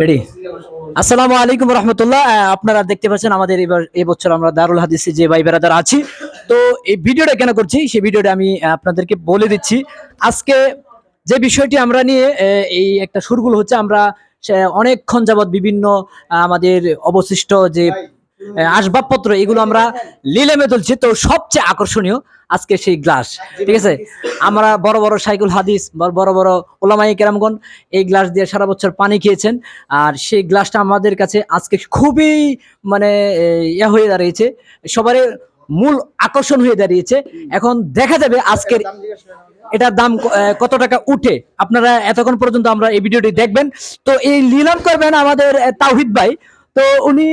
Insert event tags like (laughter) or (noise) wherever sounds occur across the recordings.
Ready আসসালামু আলাইকুম রহমতুল্লাহ। আপনারা দেখতে পাচ্ছেন আমাদের এবার এবছর আমরা দারুল হাদিসে যে ভাই বেড়াদার আছি। তো এই ভিডিওটা কেন করছি? সেই ভিডিওটা আমি আপনাদেরকে বলে দিচ্ছি। আজকে যে বিষয়টি আমরা নিয়ে এই একটা সুরগুলো হচ্ছে আমরা অনেকক্ষণ যাবৎ বিভিন্ন আমাদের অবশিষ্ট যে আসবাবপত্র এগুলো আমরা লিলেমে তুলছি তো সবচেয়ে আকর্ষণীয় আজকে সেই গ্লাস ঠিক আছে? আমরা বড় বড় সাইকুল হাদিস বড় বড় ওলামাই কেরামগণ এই গ্লাস দিয়ে সারা বছর পানি খেয়েছেন আর সেই গ্লাসটা আমাদের কাছে আজকে খুবই মানে ইয়া হয়ে দাঁড়িয়েছে সবারই মূল আকর্ষণ হয়ে দাঁড়িয়েছে। এখন দেখা যাবে আজকের এটার দাম কত টাকা উঠে। আপনারা এতক্ষণ পর্যন্ত আমরা এই ভিডিওটি দেখবেন। তো এই নিলাম করবেন আমাদের আহ, তাওহিদ ভাই। তো উনি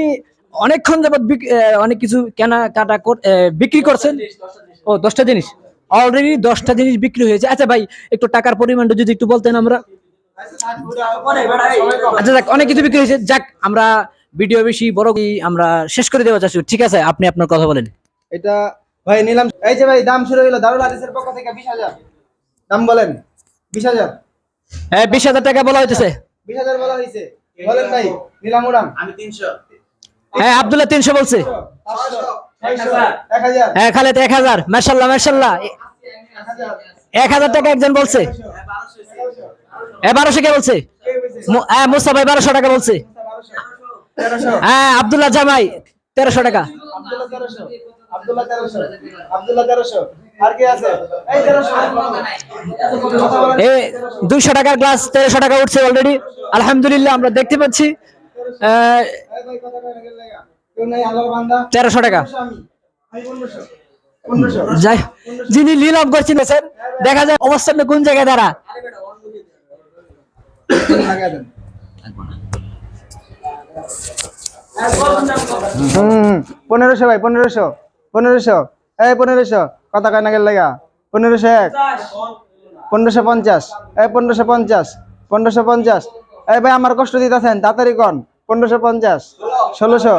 অনেকক্ষণ যাবত বিক- অনেক কিছু কেনাকাটা কর- আহ, বিক্রি করছেন? ও দশটা জিনিস। অলরেডি দশটা জিনিস বিক্রি হয়েছে। আচ্ছা ভাই একটু টাকার পরিমাণটা যদি একটু বলতেন আমরা। আচ্ছা যাক অনেক কিছু বিক্রি হয়েছে। যাক আমরা ভিডিও বেশি বড় কি আমরা শেষ করে দেওয়া চাচ্ছি। ঠিক আছে আপনি আপনার কথা বলেন। এটা ভাই নিলাম। এই যে ভাই দাম শুরু হইল। দারুল হাদিসের পক্ষ থেকে বিশ হাজার। দাম বলেন। বিশ হাজার। হ্যাঁ বিশ হাজার টাকা বলা হইতেছে। বিশ হাজার বলা হয়েছে বলেন ভাই নিলাম উড়ান হ্যাঁ আব্দুল্লাহ তিনশো বলছে। হ্যাঁ খালেদ এক হাজার। মার্শাল্লাহ মার্শাল্লাহ এক হাজার টাকা একজন বলছে। বারোশো কে বলছে? হ্যাঁ মুস্তা ভাই বারোশো টাকা বলছে। হ্যাঁ আব্দুল্লাহ জামাই, তেরোশো টাকা। দুইশো টাকার গ্লাস, তেরোশো টাকা উঠছে অলরেডি আলহামদুলিল্লাহ, আমরা দেখতে পাচ্ছি। তেরোশো টাকা। যাই যিনি নিলাম করছেন স্যার, দেখা যায় অবস্থানটা কোন জায়গায় দাঁড়া। পনেরোশো ভাই, পনেরোশো পনেরোশো, এই পনেরোশো, কথা কয় না গেল লাগা? পনেরোশো এক, পনেরোশো পঞ্চাশ, এই পনেরোশো পঞ্চাশ পনেরোশো পঞ্চাশ। এই ভাই, আমার কষ্ট দিতেছেন, তাড়াতাড়ি কন। পনেরোশো পঞ্চাশ, ষোলোশো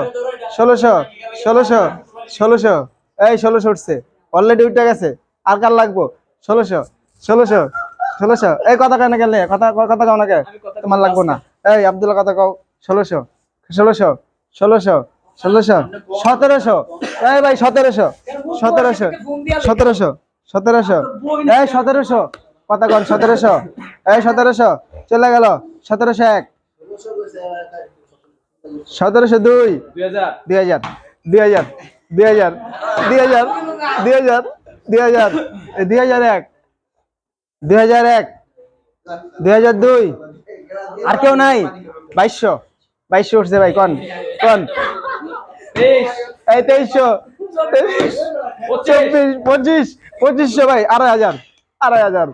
ষোলোশো ষোলোশো ষোলোশো। এই ষোলোশো উঠছে। অলরেডি উঠে গেছে। আর কার লাগবো? ষোলোশো ষোলোশো ষোলোশো। এই কথা কেন গেলে কথা কথা কাও না কে তোমার লাগবো না। এই আব্দুল্লাহ, কথা কও। ষোলোশো ষোলোশো ষোলোশো ষোলোশো, সতেরোশো। এই ভাই, সতেরোশো সতেরোশো সতেরোশো সতেরোশো। এই সতেরোশো। কথা কন, সতেরোশো। এই সতেরোশো। চলে গেল। সতেরোশো এক। সতেরোশো দুই। দুই হাজার। দুই হাজার। দুই হাজার। দুই হাজার। দুই হাজার। দুই হাজার। দুই হাজার। এক। দুই হাজার এক। দুই হাজার দুই। আর কেউ নাই? বাইশশো। বাইশশো উঠছে ভাই কন? কন? এই তেইশশো। চব্বিশ। পঁচিশ। পঁচিশশো ভাই আড়াই হাজার। আড়াই হাজার।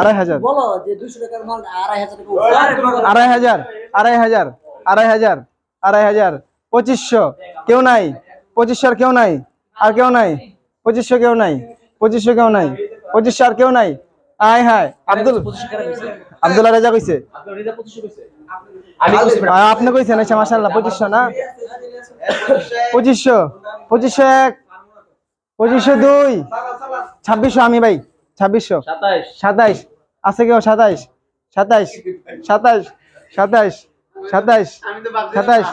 আড়াই হাজার। বলো যে দুইশো টাকার মাল আড়াই হাজার। আড়াই হাজার। আড়াই হাজার। আড়াই হাজার। পঁচিশশো। কেউ নাই। পঁচিশশো আর কেউ নাই। আর কেউ নাই। পঁচিশশো কেউ নাই। পঁচিশশো কেউ নাই। পঁচিশশো আর কেউ নাই। আয় হায়। আব্দুল আব্দুল্লাহ রাজা কইছে। আপনি কইছেন আচ্ছা মাশাআল্লাহ পঁচিশশো না? পঁচিশশো। পঁচিশশো এক। পঁচিশশো দুই। ছাব্বিশশো আমি ভাই। ছাব্বিশশো। সাতাইশ। আছে কেউ সাতাইশ? সাতাইশ। সাতাইশ। সাতাইশ। সাতাইশ। সাতাইশ।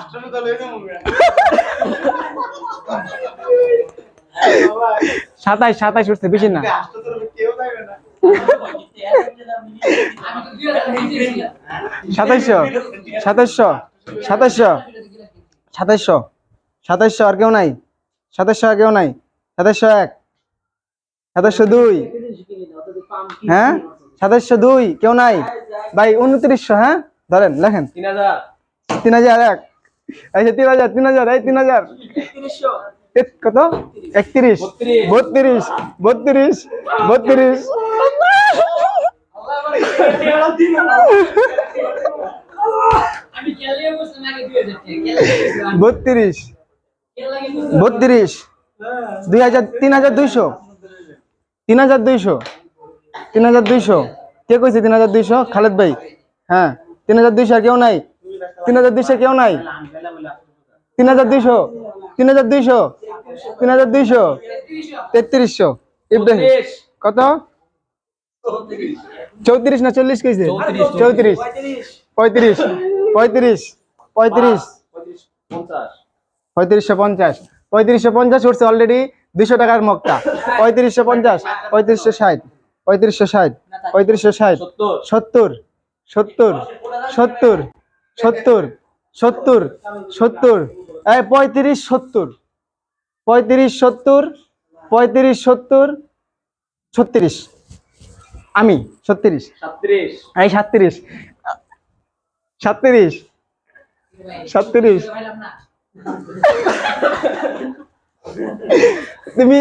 সাতাইশ সাতাইশ উঠছে বেশি না। সাতাইশশো সাতাইশশো সাতাইশশো সাতাইশশো সাতাইশশো আর কেউ নাই। সাতাইশশো আর কেউ নাই। সাতাইশশো এক সাতাইশশো দুই। হ্যাঁ? সাতাইশশো দুই কেউ নাই। ভাই উনত্রিশশো হ্যাঁ? ধরেন লেখেন। তিন হাজার। এক। যে তিন হাজার তিন হাজার এই তিন হাজার। কত? একত্রিশ। বত্রিশ। বত্রিশ। বত্রিশ। বত্রিশ। বত্রিশ। দুই হাজার তিন হাজার দুইশো। তিন হাজার দুইশো। তিন হাজার দুইশো। কে কইছে তিন হাজার দুইশো? খালেদ ভাই। হ্যাঁ। তিন হাজার দুইশো কেউ নাই? তিন হাজার দুইশো কেউ নাই? তিন হাজার দুইশো? তিন হাজার দুইশো? তিন হাজার দুইশো? তেত্রিশশো। ইব্রাহিম, কত? চৌত্রিশ না চল্লিশ কইছে চৌত্রিশ। পঁয়ত্রিশ। পঁয়ত্রিশ। পঁয়ত্রিশ। পঁয়ত্রিশশো পঞ্চাশ। পঁয়ত্রিশশো পঞ্চাশ উঠছে অলরেডি দুশো টাকার মগটা। পঁয়ত্রিশশো পঞ্চাশ, পঁয়ত্রিশশো ষাট পঁয়ত্রিশশো ষাট পঁয়ত্রিশশো ষাট, সত্তর। সত্তর সত্তর সত্তর সত্তর সত্তর এই পঁয়ত্রিশ সত্তর পঁয়ত্রিশ সত্তর পঁয়ত্রিশ সত্তর ছত্রিশ। আমি ছত্রিশ। এই সাতত্রিশ। সাতত্রিশ। সাতত্রিশ। তুমি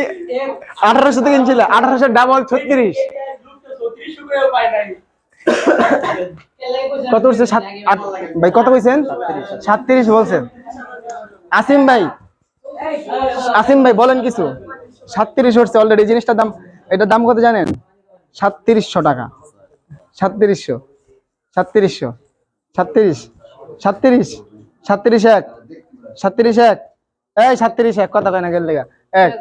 আঠারোশো থেকে কিনছিলে আঠারোশো ডাবল ছত্রিশ। কত উঠছে সাত আট- ভাই, কত কইছেন? সাতত্রিশ বলছেন। আসিম ভাই আসিম ভাই, বলেন কিছু। সাতত্রিশ উঠছে অলরেডি জিনিসটার দাম এটার দাম কত জানেন? সাতত্রিশশো টাকা। সাতত্রিশশো। সাতত্রিশশো। সাতত্রিশ। সাতত্রিশ। সাতত্রিশ এক। সাতত্রিশ এক। এই সাতত্রিশ এক, কথা কয় না গেল লেগা। এক।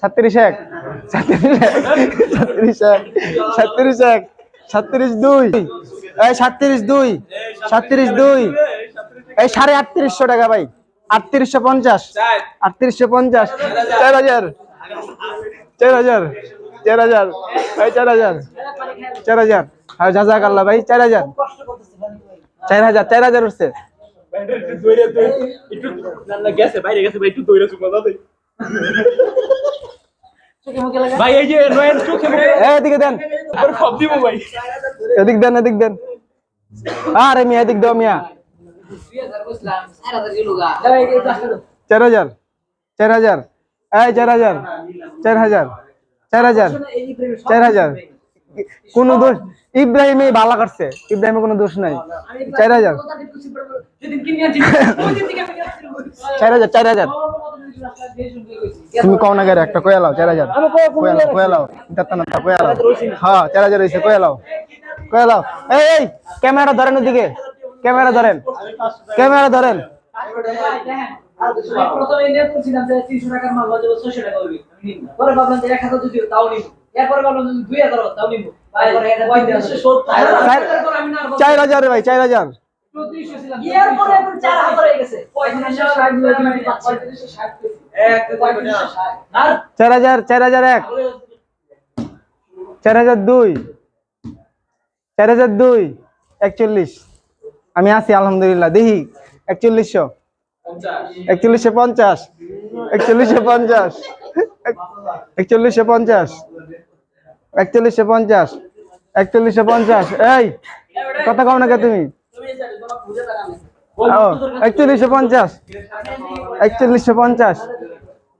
সাতত্রিশ এক। সাতত্রিশ এক। সাতত্রিশ এক। সাতত্রিশ এক। সাতত্রিশ দুই। এই সাতত্রিশ দুই সাতত্রিশ দুই। এই সাড়ে আটত্রিশশো টাকা ভাই, আটত্রিশশো পঞ্চাশ আটত্রিশশো পঞ্চাশ, চার হাজার চার হাজার চার হাজার এই চার হাজার চার হাজার। আর জাজাক আল্লাহ ভাই চার হাজার। চার হাজার চার হাজার উঠছে গেছে, বাইরে গেছে, ভাই, একটু দৌড়ে ভাই এই যে নয়ন চোখে এদিকে দেন। সব দিব ভাই। এদিক দেন এদিক দেন। আরে মিয়া এদিক দাও মিয়া। চার হাজার চার হাজার। এই চার হাজার চার হাজার চার হাজার চার হাজার। কোনো দোষ ইব্রাহিম ভালো করছে। ইব্রাহিমের কোনো দোষ নাই। চার হাজার। চার হাজার চার হাজার। তুমি কও না গেলে একটা কয়ালাও চার হাজার। কয়ালাও কয়ালাও দাত্তা না কয়ালাও হ্যাঁ চার হাজার হয়েছে কয়ালাও কয়ালাও এই এই ক্যামেরা ধরেন ওদিকে। ক্যামেরা ধরেন। ক্যামেরা ধরেন। প্রথমে টাকার মাল ছয়শো টাকা। পরে ভাবলাম এক হাজার যদি তাও নিব। এরপরে যদি হয়, তাও নিব আমি না। চার হাজার ভাই চার হাজার। এরপরে হয়ে গেছে। চার। হাজার চার হাজার এক। চার হাজার দুই। চার হাজার দুই একচল্লিশ। আমি আছি আলহামদুলিল্লাহ। দেখি একচল্লিশশো। একচল্লিশশো পঞ্চাশ। একচল্লিশশো পঞ্চাশ একচল্লিশশো পঞ্চাশ একচল্লিশশো পঞ্চাশ একচল্লিশশো পঞ্চাশ এই কথা কও না কে তুমি ও একচল্লিশশো পঞ্চাশ একচল্লিশশো পঞ্চাশ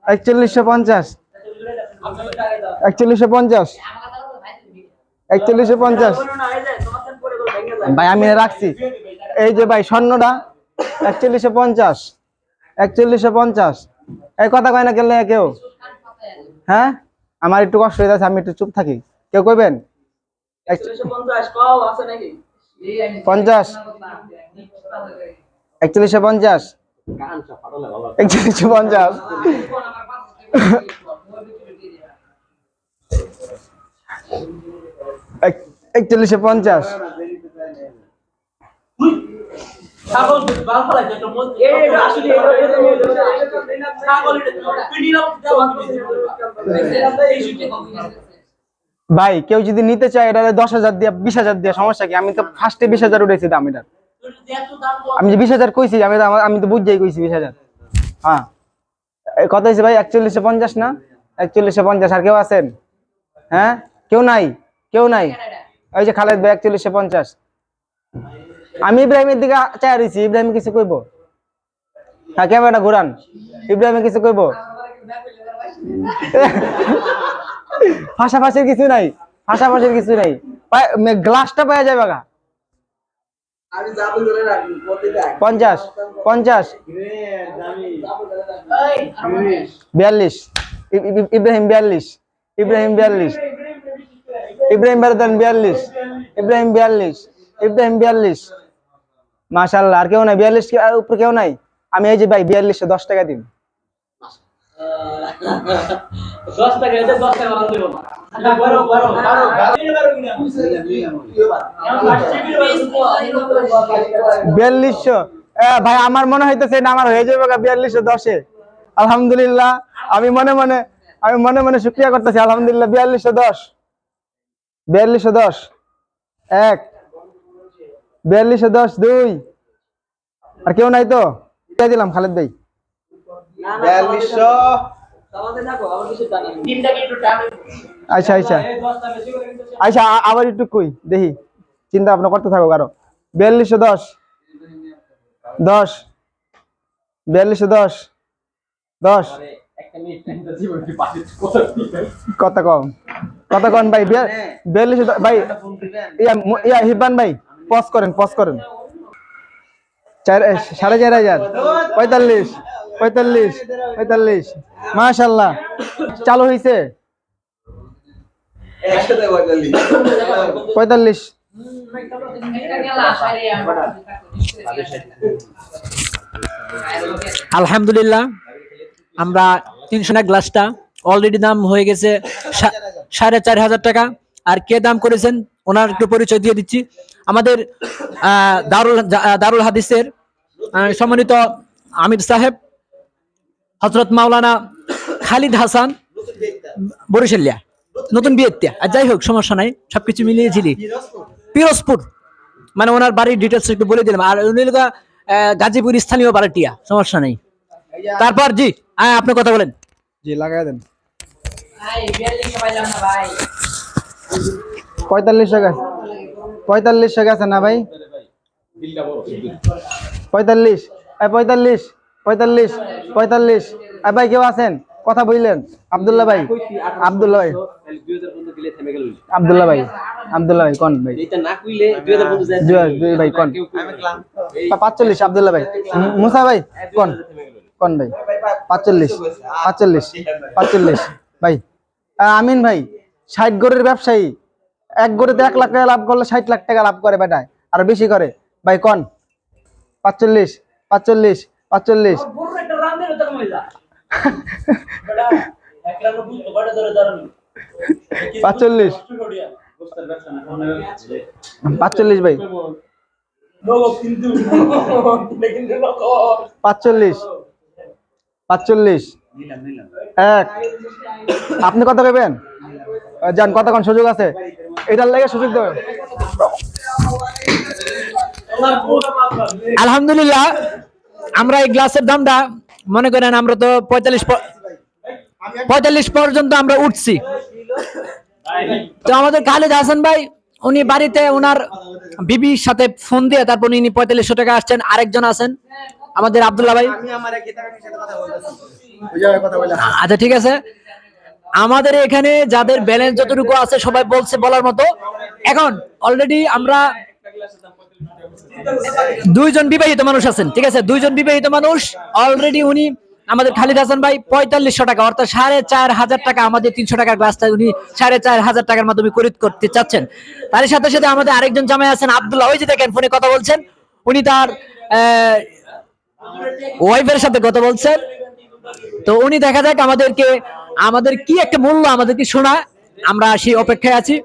একচল্লিশশো পঞ্চাশ একচল্লিশশো পঞ্চাশ একচল্লিশশো পঞ্চাশ ভাই আমি রাখছি এই যে ভাই স্বর্ণটা একচল্লিশে পঞ্চাশ একচল্লিশশো পঞ্চাশ এই কথা কয় না গেলে কেউ? হ্যাঁ? আমার একটু কষ্ট হয়ে যাচ্ছে আমি একটু চুপ থাকি। কেউ কইবেন? পঞ্চাশ। একচল্লিশশো পঞ্চাশ। একচল্লিশশো পঞ্চাশ। এক- একচল্লিশশো পঞ্চাশ। ছাগল বাল ফলাই একটা এটা আসলে ছাগল এটা তুই নিলাম দাও ভাই কেউ যদি নিতে চায় এটা দশ হাজার দিয়ে বিশ হাজার দিয়ে সমস্যা কি? আমি তো ফার্স্টে বিশ হাজার উঠেছি দাম এটার। আমি যে বিশ হাজার কইছি আমি আমি তো বুঝতেই কইছি বিশ হাজার। হ্যাঁ। এই কত হয়েছে ভাই একচল্লিশশো পঞ্চাশ না? একচল্লিশশো পঞ্চাশ আর কেউ আছেন? হ্যাঁ? কেউ নাই? কেউ নাই? ওই যে খালেদ ভাই একচল্লিশশো পঞ্চাশ। আমি ইব্রাহিমের দিকে চাই রয়েছি ইব্রাহিম কিছু কইব? হ্যাঁ ক্যামেরাটা ঘুরান। ইব্রাহিমে কিছু কইব? ফাঁসাফাঁসির কিছু নাই ফাঁসাফাঁসির কিছু নাই। গ্লাসটা পাওয়া যাবে গা। পঞ্চাশ পঞ্চাশ। বিয়াল্লিশ। ইব্রাহিম বিয়াল্লিশ। ইব্রাহিম বিয়াল্লিশ। ইব্রাহিম বারদান বিয়াল্লিশ। ইব্রাহিম বিয়াল্লিশ। ইব্রাহিম বিয়াল্লিশ। মাশাল্লাহ আর কেউ নাই বিয়াল্লিশ উপরে কেউ নাই? আমি এই যে ভাই বিয়াল্লিশশো দশ টাকা দেবো বিয়াল্লিশশো। এ, ভাই আমার মনে হইতেছে না আমার হয়ে যাবে বিয়াল্লিশশো দশে। আলহামদুলিল্লাহ আমি মনে মনে আমি মনে মনে শুক্রিয়া করতেছি আলহামদুলিল্লাহ বিয়াল্লিশশো দশ। বিয়াল্লিশশো দশ। এক। বিয়াল্লিশশো দশ দুই। আর কেউ নাই তো? দিলাম খালেদ ভাই। বিয়াল্লিশশো। আচ্ছা আচ্ছা। আচ্ছা আবার একটু কই দেখি। চিন্তা ভাবনা করতে থাকো কারও। বিয়াল্লিশশো দশ। দশ। বিয়াল্লিশশো দশ। দশ। কত কম। কত কম ভাই বিয়া- বিয়াল্লিশশো ভাই ইয়া ইয়া হিবান ভাই। পজ করেন পজ করেন। সাড়ে চার হাজার। পঁয়তাল্লিশ পঁয়তাল্লিশ পঁয়তাল্লিশ। মাশাল্লাহ চালু হয়েছে পঁয়তাল্লিশ। আলহামদুলিল্লাহ, আমরা তিনশো না গ্লাসটা অলরেডি দাম হয়ে গেছে সাড়ে চার হাজার টাকা। আর কে দাম করেছেন, ওনার একটু পরিচয় দিয়ে দিচ্ছি। আমাদের দারুল দারুল হাদিসের সম্মানিত আমির সাহেব হজরত মাওলানা খালিদ হাসান বরিশালিয়া নতুন বিয়েত্তিয়া আর যাই হোক সমস্যা নাই সবকিছু মিলিয়েছিলি পিরোজপুর মানে ওনার বাড়ির ডিটেলস একটু বলে দিলাম। আর উনি গাজীপুর স্থানীয় বাড়িটিয়া সমস্যা নেই। তারপর জি হ্যাঁ আপনি কথা বলেন। জি লাগাই দেন। পঁয়তাল্লিশ টাকা। পঁয়তাল্লিশ টাকা আছে না ভাই? পঁয়তাল্লিশ। পঁয়তাল্লিশ পঁয়তাল্লিশ পঁয়তাল্লিশ। এই ভাই, কেউ আছেন? কথা বললেন। আব্দুল্লাহ ভাই। আব্দুল্লাহ ভাই। আব্দুল্লাহ ভাই। আব্দুল্লাহ ভাই, কোন ভাই? দুই ভাই, কোন? পাঁচচল্লিশ, আব্দুল্লাহ ভাই। মুসা ভাই, কোন? কোন ভাই? পাঁচচল্লিশ পাঁচচল্লিশ পাঁচচল্লিশ। ভাই আমিন ভাই, ষাট গড়ের ব্যবসায়ী। এক গড়েতে এক লাখ টাকা লাভ করলে ষাট লাখ টাকা লাভ করে বেটায়। আর বেশি করে। ভাই কোন? পাঁচচল্লিশ পাঁচচল্লিশ পাঁচচল্লিশ। (laughs) পাঁচচল্লিশ। পাঁচচল্লিশ ভাই। পাঁচচল্লিশ। পাঁচচল্লিশ। এক। আপনি কত দেবেন যান কতক্ষণ সুযোগ আছে? এটার লাগে সুযোগ দেবেন আলহামদুলিল্লাহ আমরা এই গ্লাসের দামটা মনে করেন আমরা তো পঁয়তাল্লিশ পঁয়তাল্লিশ পর্যন্ত আমরা উঠছি। তো আমাদের খালিদ হাসান ভাই উনি বাড়িতে ওনার বিবির সাথে ফোন দিয়ে তারপর উনি পঁয়তাল্লিশশো টাকা আসছেন আরেকজন আছেন আমাদের আব্দুল্লাহ ভাই। আচ্ছা ঠিক আছে। আমাদের এখানে যাদের ব্যালেন্স যতটুকু আছে সবাই বলছে বলার মতো। এখন অলরেডি আমরা দুইজন বিবাহিত মানুষ আছেন, ঠিক আছে? দুইজন বিবাহিত মানুষ অলরেডি উনি আমাদের খালিদ হাসান ভাই পঁয়তাল্লিশশো টাকা, অর্থাৎ সাড়ে চার হাজার টাকা আমাদের তিনশো টাকার গ্লাসটা উনি সাড়ে চার হাজার টাকার মাধ্যমে খরিদ করতে চাচ্ছেন। তার সাথে সাথে আমাদের আরেকজন জামাই আছেন, আব্দুল্লাহ। ওই যে দেখেন, ফোনে কথা বলছেন। উনি তার ওয়াইফের সাথে কথা বলছেন। তো উনি দেখা যাক আমাদেরকে আমাদের কি একটা মূল্য আমাদেরকে শোনা, আমরা সেই অপেক্ষায় আছি।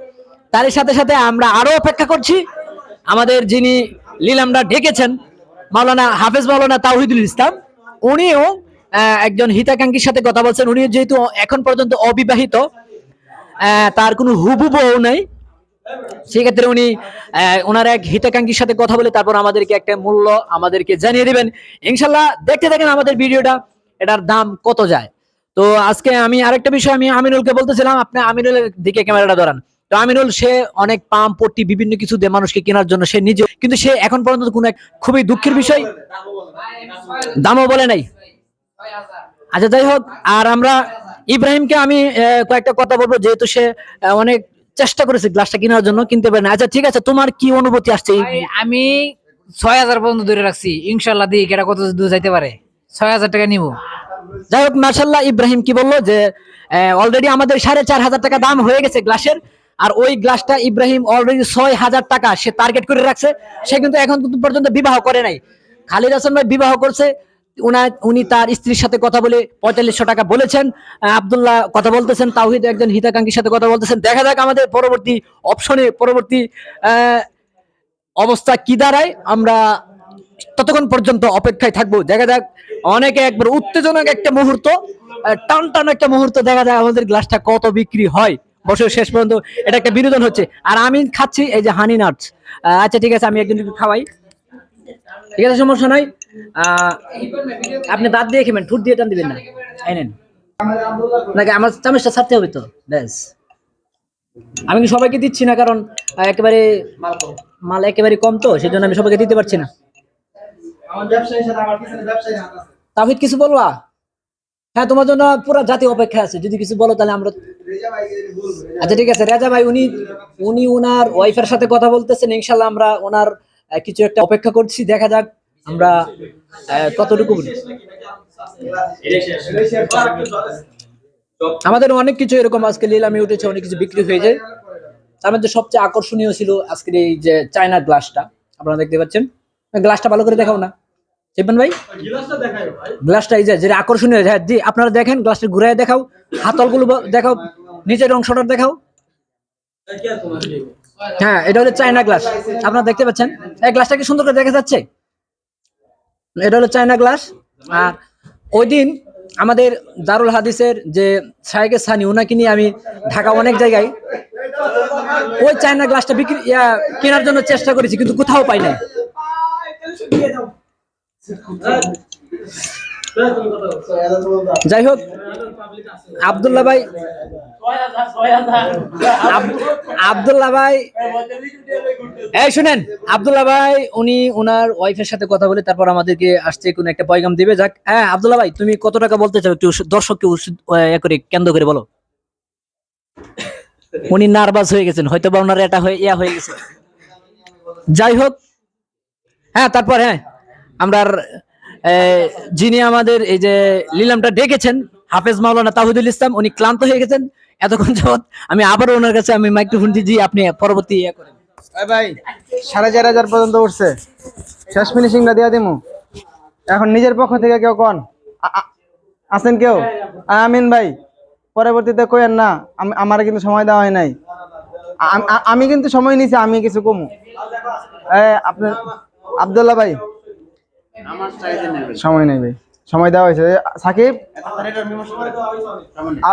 তার সাথে সাথে আমরা আরও অপেক্ষা করছি। আমাদের যিনি লিলামটা ডেকেছেন, মাওলানা হাফেজ মাওলানা তাওহিদুল ইসলাম, উনিও একজন হিতাকাঙ্ক্ষীর সাথে কথা বলছেন। উনি যেহেতু এখন পর্যন্ত অবিবাহিত তার কোনো হুবু বউ নাই। সেক্ষেত্রে উনি ওনার এক হিতাকাঙ্ক্ষীর সাথে কথা বলে তারপর আমাদেরকে একটা মূল্য আমাদেরকে জানিয়ে দিবেন। ইনশাল্লাহ দেখতে থাকেন আমাদের ভিডিওটা, এটার দাম কত যায়। তো আজকে আমি আরেকটা বিষয় আমি আমিনুলকে বলতেছিলাম, আপনি আমিনুলের দিকে ক্যামেরাটা ধরান। তো আমিনুল, সে অনেক পাম, পট্টি, বিভিন্ন কিছু দিয়ে মানুষকে কেনার জন্য সে নিজে কিন্তু সে এখন পর্যন্ত কোনো এক খুবই দুঃখের বিষয় দামও বলে নাই। আচ্ছা যাই হোক, আর আমরা ইব্রাহিমকে আমি কয়েকটা কথা বলব, যেহেতু সে অনেক চেষ্টা করেছে গ্লাসটা কেনার জন্য, কিনতে পারে না। আচ্ছা ঠিক আছে, তোমার কি অনুভূতি আসছে? আমি ছয় হাজার পর্যন্ত ধরে রাখছি। ইনশাল্লাহ দিই এটা কত দূর যাইতে পারে। ছয় হাজার টাকা নিবো। যাই হোক মার্শাল্লাহ ইব্রাহিম কি বলল যে অলরেডি আমাদের সাড়ে চার হাজার টাকা দাম হয়ে গেছে গ্লাসের, আর ওই গ্লাসটা ইব্রাহিম অলরেডি ছয় হাজার টাকা সে টার্গেট করে রাখছে। সে কিন্তু এখন পর্যন্ত বিবাহ করে নাই। খালিদ হাসান ভাই বিবাহ করছে, উনি তার স্ত্রীর সাথে কথা বলে পঁয়তাল্লিশশো টাকা বলেছেন। আবদুল্লাহ কথা বলতেছেন, তাওহিদ একজন হিতাকাঙ্ক্ষীর সাথে কথা বলতেছেন। দেখা যাক আমাদের পরবর্তী অপশনে পরবর্তী অবস্থা কি দাঁড়ায়। আমরা ততক্ষণ পর্যন্ত অপেক্ষায় থাকব। দেখা যাক অনেকে একবার উত্তেজনক একটা মুহূর্ত টান টান একটা মুহূর্ত দেখা যায় আমাদের গ্লাসটা কত বিক্রি হয়। বছর শেষ পর্যন্ত এটা একটা বিনোদন হচ্ছে। আর আমি খাচ্ছি এই যে হানি নাটস আচ্ছা ঠিক আছে আমি একটু খাওয়াই। ঠিক আছে সমস্যা আহ, আপনি দাঁত দিয়ে খেবেন ঠুট দিয়ে টান দিবেন না। এই নেন। নাকি আমার চামচটা ছাড়তে হবে তো? ব্যাস। আমি কি সবাইকে দিচ্ছি না? কারণ একেবারে মাল একেবারে কম তো সেই জন্য আমি সবাইকে দিতে পারছি না। তাহিদ কিছু বলবা? হ্যাঁ তোমার জন্য পুরো জাতি অপেক্ষা আছে। যদি কিছু বলো তাহলে আমরা আচ্ছা ঠিক আছে রেজা ভাই উনি উনি ওনার ওয়াইফের সাথে কথা বলতেছেন। ইনশাল্লাহ আমরা ওনার কিছু একটা অপেক্ষা করছি। দেখা যাক আমরা কতটুকু আমাদের অনেক কিছু এরকম আজকে নিলামে উঠেছে অনেক কিছু বিক্রি হয়ে যায় তার মধ্যে সবচেয়ে আকর্ষণীয় ছিল আজকের এই যে চায়না গ্লাসটা আপনারা দেখতে পাচ্ছেন। গ্লাসটা ভালো করে দেখাও না। চেপন ভাই? গ্লাসটা এই যে যেটা আকর্ষণীয় হ্যাঁ জি আপনারা দেখেন গ্লাসটা ঘুরায় দেখাও হাতলগুলো দেখাও নিচের অংশটা দেখাও। হ্যাঁ এটা হলো চায়না গ্লাস। আপনারা দেখতে পাচ্ছেন? এই গ্লাসটা কি সুন্দর করে দেখা যাচ্ছে? এটা হলো চায়না গ্লাস। আর ওই দিন আমাদের দারুল হাদিসের যে সাহেকে সানি ওনাকে নিয়ে আমি ঢাকা অনেক জায়গায় ওই চায়না গ্লাসটা বিক্রি কেনার জন্য চেষ্টা করেছি কিন্তু কোথাও পাই নাই। যাই হোক, আবদুল্লাহ ভাই, আব- আবদুল্লাহ ভাই, এই শুনেন, আবদুল্লাহ ভাই, উনি ওনার ওয়াইফের সাথে কথা বলে তারপর আমাদেরকে আসছে, কোন একটা পয়গাম দিবে, যাক। হ্যাঁ আবদুল্লাহ ভাই, তুমি কত টাকা বলতে চাও একটু দর্শককে করে কেন্দ্র করে বলো। উনি নার্ভাস হয়ে গেছেন হয়তো বা ওনার এটা হয়ে ইয়া হয়ে গেছে। যাই হোক হ্যাঁ তারপর হ্যাঁ। আমরা যিনি আমাদের এই যে লিলামটা ডেকেছেন, হাফেজ মাওলানা তাহিদুল ইসলাম, উনি ক্লান্ত হয়ে গেছেন। এতক্ষণ যাবত আমি আবারও ওনার কাছে আমি মাইক্রোফোন দিচ্ছি আপনি পরবর্তী ইয়ে করেন। ভাই, সাড়ে চার হাজার পর্যন্ত উঠছে। শেষ ফিনিশিংটা দিয়া দিমু। এখন নিজের পক্ষ থেকে কেউ কন? আছেন কেউ? আমিন ভাই, পরবর্তীতে কইেন না আমার কিন্তু সময় দেওয়া হয় নাই। আমি কিন্তু সময় নিছি, আমি কিছু কমু। এই আপনি, আবদুল্লাহ ভাই সময় নেই ভাই। সময় দেওয়া হয়েছে। সাকিব?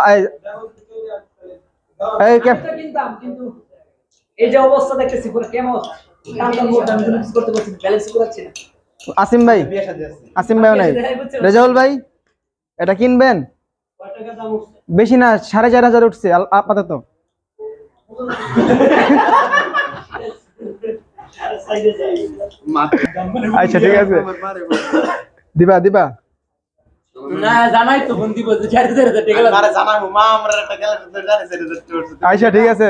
এই- এই কে কিন্তু এই যে অবস্থা দেখতেছি পুরো কেমন? করতে পারছি ব্যালেন্স করাচ্ছি না। আসিম ভাই। আসিম ভাইও নাই। (laughs) রেজাউল ভাই এটা কিনবেন? বেশি না সাড়ে চার হাজার উঠছে। আপাতত। (laughs) আচ্ছা ঠিক আছে। দিবা দিবা। আচ্ছা ঠিক আছে।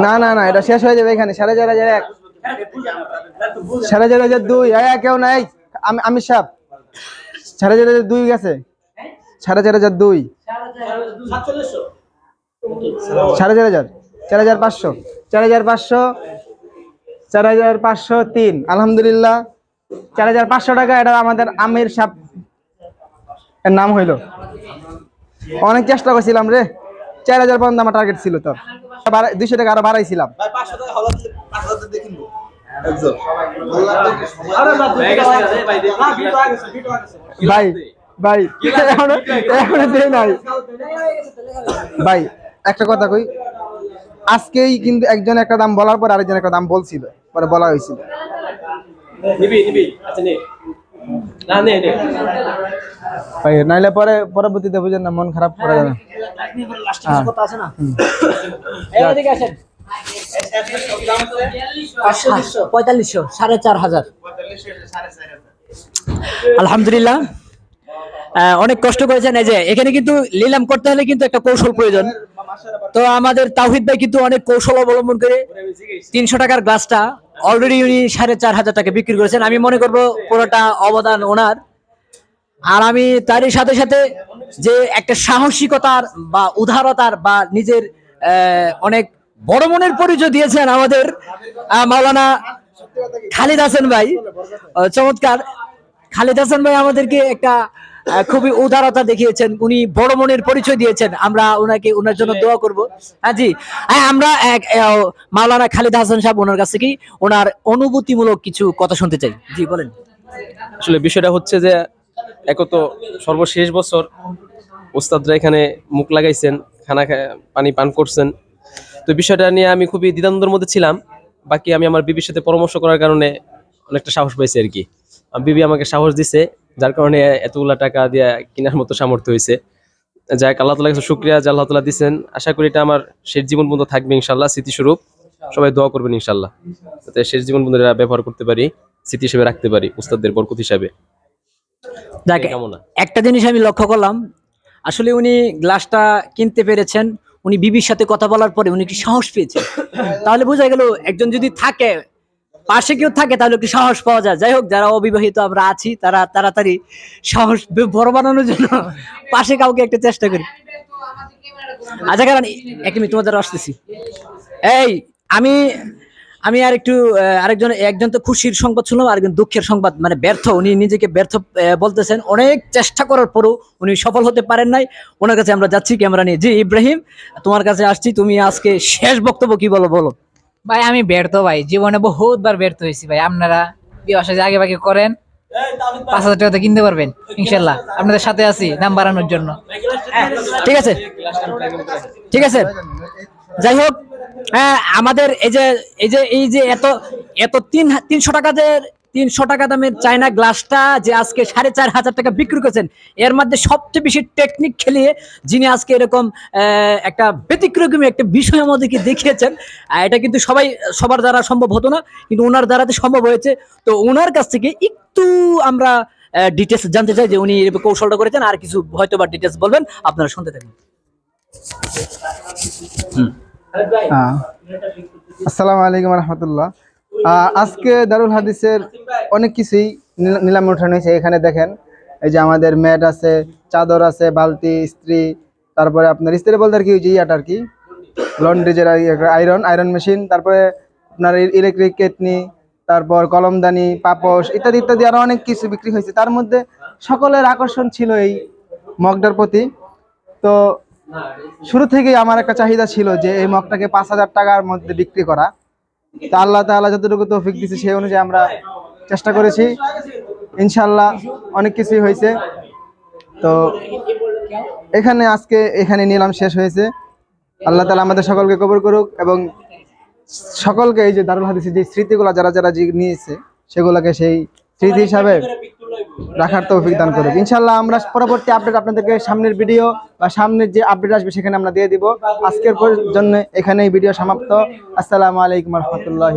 না না না এটা শেষ হয়ে যাবে এখানে। সাড়ে চার হাজার এক। সাড়ে চার হাজার দুই। কেউ নাই। আমি আমি সাপ। সাড়ে চার হাজার দুই গেছে। সাড়ে চার হাজার দুই। সাড়ে চার হাজার চার হাজার পাঁচশো চার হাজার পাঁচশো চার হাজার পাঁচশো তিন। আলহামদুলিল্লাহ চার হাজার পাঁচশো টাকা এটা আমাদের আমির সাপ এর নাম হইল। অনেক চেষ্টা করছিলাম রে চার হাজার পর্যন্ত আমার টার্গেট ছিল তোর। দুইশো টাকা আরও বাড়াইছিলাম। ভাই ভাই এখনও নাই। ভাই একটা কথা কই আজকেই কিন্তু একজন একটা দাম বলার পর আরেকজন একটা দাম বলছিল পরে বলা হয়েছিল। আচ্ছা নাইলে পরে পরবর্তীতে বুঝেন না মন খারাপ করে যাবে হ্যাঁ। পাঁচশো পঁয়তাল্লিশশো সাড়ে চার হাজার। আলহামদুলিল্লাহ। অনেক কষ্ট করেছেন। এই যে, এখানে কিন্তু লিলাম করতে হলে কিন্তু একটা কৌশল প্রয়োজন। তো আমাদের তাওহিদ ভাই কিন্তু অনেক কৌশল অবলম্বন করে তিনশো টাকার গ্লাসটা অলরেডি উনি সাড়ে চার হাজার টাকা বিক্রি করেছেন। আমি মনে করব পুরোটা অবদান ওনার। আর আমি তারই সাথে সাথে যে একটা সাহসিকতার বা উদারতার বা নিজের অনেক বড় মনের পরিচয় দিয়েছেন আমাদের মাওলানা খালিদ হাসান ভাই। চমৎকার। খালিদ হাসান ভাই আমাদেরকে একটা খুবই উদারতা দেখিয়েছেন। উনি বড় মনের পরিচয় দিয়েছেন। আমরা ওনাকে ওনার জন্য দোয়া করব। হ্যাঁ জি। হ্যাঁ আমরা এক, মাওলানা খালিদ হাসান সাহেব ওনার কাছ থেকে ওনার অনুভূতিমূলক কিছু কথা শুনতে চাই। জি বলেন। আসলে বিষয়টা হচ্ছে যে এক তো সর্বশেষ বছর ওস্তাদরা এখানে মুখ লাগাইছেন খানা পানি পান করছেন। তো বিষয়টা নিয়ে আমি খুবই দ্বিধাদ্বন্দ্বের মধ্যে ছিলাম। বাকি আমি আমার বিবির সাথে পরামর্শ করার কারণে অনেকটা সাহস পাইছি আর কি। বিবি আমাকে সাহস দিছে যার কারণে এতগুলা টাকা দিয়ে কেনার মতো সামর্থ্য হয়েছে। যাক আল্লাহ তালা কাছে শুক্রিয়া যে আল্লাহ তালা দিচ্ছেন আশা করি এটা আমার শেষ জীবন বন্ধু থাকবে ইনশাল্লাহ স্মৃতিস্বরূপ। সবাই দোয়া করবেন ইনশাল্লাহ যাতে শেষ জীবন বন্ধুরা ব্যবহার করতে পারি স্মৃতি হিসেবে রাখতে পারি উস্তাদদের বরকত হিসাবে। একটা জিনিস আমি লক্ষ্য করলাম আসলে উনি গ্লাসটা কিনতে পেরেছেন উনি বিবির সাথে কথা বলার পরে উনি কি সাহস পেয়েছেন তাহলে বোঝা গেল একজন যদি থাকে পাশে কেউ থাকে, তাহলে একটু সাহস পাওয়া যায়? যাই হোক, যারা অবিবাহিত আমরা আছি, তারা তাড়াতাড়ি সাহস বড় বানানোর জন্য পাশে কাউকে একটা চেষ্টা করি। আচ্ছা কারণ এক মিনিট তোমাদের আসতেছি। এই, আমি আমি আর একটু আরেকজন, একজন তো খুশির সংবাদ শুনলাম, আরেকজন দুঃখের সংবাদ মানে ব্যর্থ, উনি নিজেকে ব্যর্থ বলতেছেন। অনেক চেষ্টা করার পরও উনি সফল হতে পারেন নাই। ওনার কাছে আমরা যাচ্ছি ক্যামেরা নিয়ে। জি, ইব্রাহিম, তোমার কাছে আসছি। তুমি আজকে শেষ বক্তব্য কি বলো বলো। ভাই আমি ব্যর্থ ভাই। জীবনে বহুতবার ব্যর্থ হয়েছি ভাই। আপনারা বিয়ে সাথে আগে বাকি করেন পাঁচ হাজার টাকা কিনতে পারবেন ইনশাল্লাহ। আপনাদের সাথে আছি দাম বাড়ানোর জন্য। ঠিক আছে? ঠিক আছে? যাই হোক হ্যাঁ আমাদের এই যে এই যে এই যে এত এত তিন তিনশো টাকাদের তিনশো টাকা দামের চায়না গ্লাসটা যে আজকে সাড়ে চার হাজার টাকা বিক্রি করেছেন এর মধ্যে সবচেয়ে বেশি টেকনিক খেলিয়ে যিনি আজকে এরকম আহ, একটা ব্যতিক্রমী একটা বিষয় আমাদেরকে দেখিয়েছেন। এটা কিন্তু সবাই সবার দ্বারা সম্ভব হতো না কিন্তু ওনার দ্বারা দ্বারাতে সম্ভব হয়েছে। তো ওনার কাছ থেকে একটু আমরা ডিটেলস জানতে চাই যে উনি এই কৌশলটা করেছেন আর কিছু হয়তো বা ডিটেলস বলবেন আপনারা শুনতে থাকুন। হ্যাঁ। আসসালামু আলাইকুম রহমতুল্লাহ। আজকে দারুল হাদিসের অনেক কিছুই নিলা- নিলামে উঠানো হয়েছে। এখানে দেখেন, এই যে আমাদের ম্যাট আছে, চাদর আছে, বালতি, ইস্ত্রি, তারপরে আপনার ইস্ত্রি বলতে আর কি, ওই যে ইয়াটা আর কি, লন্ড্রি যেটা আয়রন আয়রন মেশিন, তারপরে আপনার ইলেকট্রিক কেটনি তারপর কলমদানি, পাপোশ ইত্যাদি ইত্যাদি আরও অনেক কিছু বিক্রি হয়েছে। তার মধ্যে সকলের আকর্ষণ ছিল এই মগটার প্রতি। তো শুরু থেকেই আমার একটা চাহিদা ছিল যে এই মগটাকে পাঁচ হাজার টাকার মধ্যে বিক্রি করা। তা আল্লাহ তাআলা যতটুকু তৌফিক দিচ্ছে সেই অনুযায়ী আমরা চেষ্টা করেছি। ইনশাল্লাহ অনেক কিছুই হয়েছে। তো এখানে আজকে এখানে নিলাম শেষ হয়েছে। আল্লাহ তালা আমাদের সকলকে কবর করুক এবং সকলকে এই যে দারুল হাদিসের যে স্মৃতিগুলো যারা যারা নিয়েছে, সেগুলোকে সেই স্মৃতি হিসাবে রাখার তৌফিক দান করুক। ইনশাল্লাহ আমরা পরবর্তী আপডেট আপনাদেরকে সামনের ভিডিও বা সামনের যে আপডেট আসবে সেখানে আমরা দিয়ে দিব। আজকের জন্য এখানেই ভিডিও সমাপ্ত। আসসালামু আলাইকুম রহমতুল্লাহ